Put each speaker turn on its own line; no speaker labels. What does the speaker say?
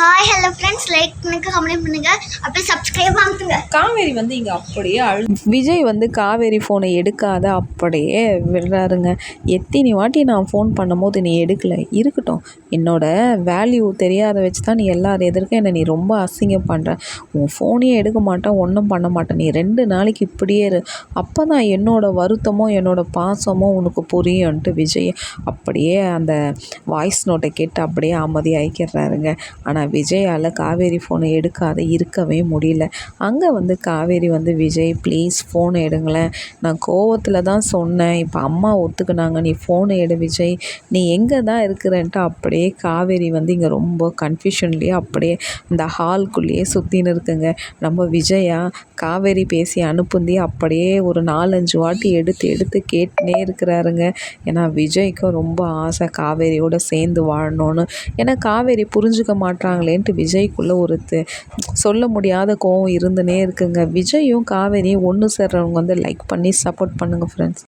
Hi hello friends like பண்ணுங்க comment பண்ணுங்க. அப்படியே சப்ஸ்கிரைப் ஆகுங்க
காவேரி வந்து இங்கே அப்படியே அழு விஜய் வந்து காவேரி ஃபோனை எடுக்காத அப்படியே விடுறாருங்க. எத்தனை வாட்டி நான் ஃபோன் பண்ணும்போது நீ எடுக்கலை? இருக்கட்டும். என்னோட வேல்யூ தெரியாத வச்சு தான் நீ எல்லார் எதிர்க்க என்னை நீ ரொம்ப அசிங்கம் பண்ணுற உன் ஃபோனையே எடுக்க மாட்டேன் ஒன்றும் பண்ண மாட்டேன். நீ ரெண்டு நாளைக்கு இப்படியே இரு. அப்போ தான் என்னோட வருத்தமோ என்னோட பாசமோ உனக்கு புரியும்ன்ட்டு விஜய் அப்படியே அந்த வாய்ஸ் நோட்டை கேட்டு அப்படியே அமைதியாகிக்கிறாருங்க ஆனால் விஜயால் காவேரி ஃபோனை எடுக்காத இருக்கவே முடியல. அங்கே வந்து காவேரி வந்து விஜய் ப்ளீஸ் ஃபோனை எடுங்களேன். நான் கோவத்தில் தான் சொன்னேன். இப்போ அம்மா ஒத்துக்குனாங்க. நீ ஃபோனை எடு விஜய். நீ எங்கே தான் இருக்கிறன்ட்டு அப்படியே காவேரி வந்து இங்கே ரொம்ப கன்ஃபியூஷன்லேயே அப்படியே அந்த ஹால்குள்ளேயே சுற்றின்னு இருக்குங்க. நம்ம விஜயா காவேரி பேசி அனுப்புந்தி அப்படியே ஒரு நாலஞ்சு வாட்டி எடுத்து எடுத்து கேட்டுனே இருக்கிறாருங்க. ஏன்னா விஜய்க்கும் ரொம்ப ஆசை காவேரியோட சேர்ந்து வாழணும்னு. ஏன்னா காவேரி புரிஞ்சுக்க மாட்டாங்களேன்ட்டு விஜய்க்குள்ளே ஒரு சொல்ல முடியாத கோவம் இருந்துனே இருக்குங்க. விஜயும் காவேரியும் ஒன்று சேர்றவங்க வந்து லைக் பண்ணி சப்போர்ட் பண்ணுங்கள் ஃப்ரெண்ட்ஸ்